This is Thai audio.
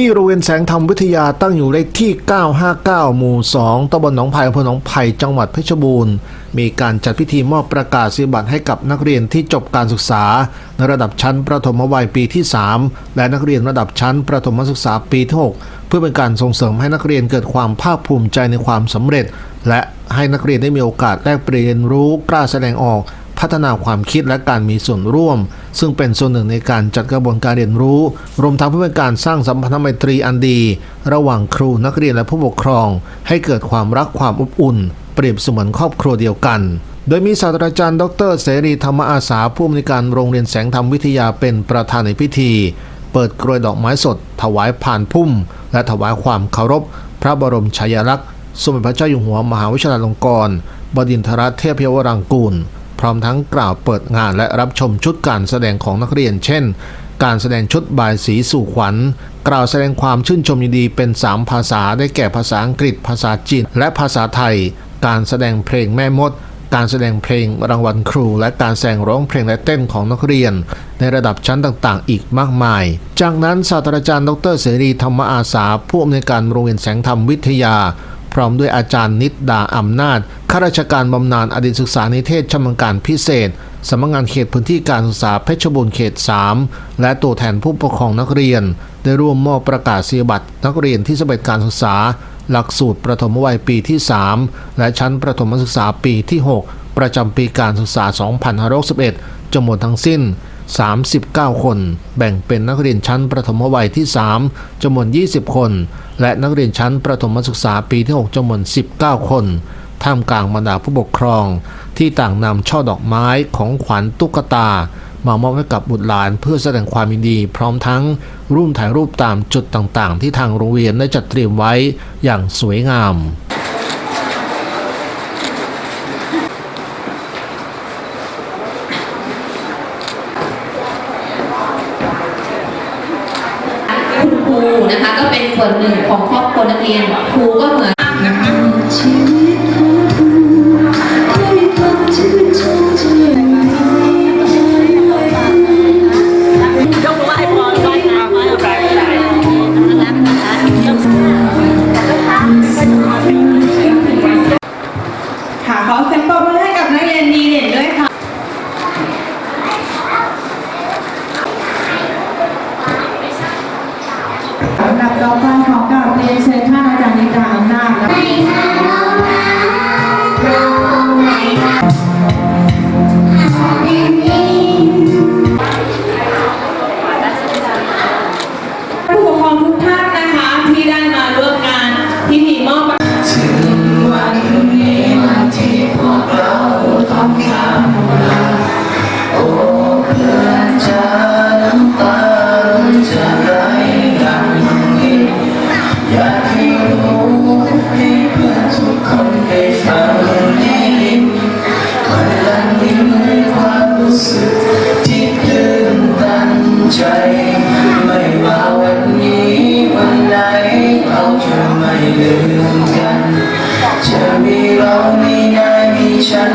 ที่โรงเรียนแสงธรรมวิทยาตั้งอยู่เลขที่ 959 หมู่ 2ตำบลหนองไผ่อำเภอหนองไผ่จังหวัดเพชรบูรณ์ มีการจัดพิธีมอบประกาศนียบัตรให้กับนักเรียนที่จบการศึกษา ในระดับชั้นประถมวัยปีที่ 3 และนักเรียนระดับชั้นประถมศึกษาปีที่ 6 เพื่อเป็นการส่งเสริมให้นักเรียนเกิดความภาคภูมิใจในความสำเร็จ และให้นักเรียนได้มีโอกาสแลกเปลี่ยนรู้กล้าแสดงออก พัฒนาความคิดและการมีส่วนร่วม ซึ่งเป็นส่วนหนึ่งในการจัดกระบวนการเรียนรู้ รวมทั้งเพื่อเป็นการสร้างสัมพันธไมตรีอันดี ระหว่างครูนักเรียนและผู้ปกครอง ให้เกิดความรักความอบอุ่น เปรียบเสมือนครอบครัวเดียวกันโดยมีศาสตราจารย์ ดรเสรีธรรมอาสาผู้อำนวยการโรงเรียนแสงธรรมวิทยาเป็นประธานในพิธี เปิดกรวยดอกไม้สด ถวายผ่านพุ่ม และถวายความเคารพ พระบรมฉายาลักษณ์ สมเด็จพระเจ้าอยู่หัวมหาวิทยาลงกรณ์บดินทรเทพยวรังกูล พร้อมทั้งกล่าวเปิดงานและรับชมชุดการแสดงของนักเรียน เช่น การแสดงชุดบายสีสู่ขวัญ กล่าวแสดงความชื่นชมยินดีเป็น 3 ภาษาได้แก่ภาษาอังกฤษ ภาษาจีน และภาษาไทย การแสดงเพลงแม่มด การแสดงเพลงรางวัลครู และการแสดงร้องเพลงและเต้นของนักเรียน ในระดับชั้นต่างๆ อีกมากมาย จากนั้นศาสตราจารย์ดรเสรีธรรมอาสาผู้อำนวยการโรงเรียนแสงธรรมวิทยา ร้อมด้วยอาจารย์นิดดาอำนาจข้าราชการบำนาญอดีตศึกษานิเทศชำนาญการพิเศษสำนักงานเขตพื้นที่การศึกษาเพชรบูรณ์เขต 3 และตัวแทนผู้ปกครองนักเรียน ได้ร่วมมอบประกาศนียบัตรนักเรียนที่สำเร็จการศึกษา หลักสูตรประถมวัยปีที่ 3 และชั้นประถมศึกษาปีที่ 6 ประจำปีการศึกษา 2561จำนวนทั้งสิ้น 39 คน แบ่งเป็นนักเรียนชั้นประถมวัยที่ 3จำนวน 20 คน และนักเรียนชั้นประถมศึกษาปีที่ 6จำนวน 19 คน ท่ามกลางบรรดาผู้ปกครอง ที่ต่างนำช่อดอกไม้ของขวัญตุ๊กตามามอบให้กับบุตรหลานเพื่อแสดงความยินดี พร้อมทั้งร่วมถ่ายรูปตามจุดต่างๆ ที่ทางโรงเรียนได้จัดเตรียมไว้อย่างสวยงาม คุณครู นะคะ ก็เป็นส่วนหนึ่งของครอบครัวนักเรียนครูก็เหมือน ลำดับต่อไปของกราบเรียนเชิญท่านอาจารย์นิดาอำนาจนะผู้ปกครองทุกท่านนะคะที่ได้มาร่วมงานพิธีมอบ จ ไม่ว่าวันนี้วันไหนเราจะไม่ลืมกัน จะมีเรามีนายมีฉัน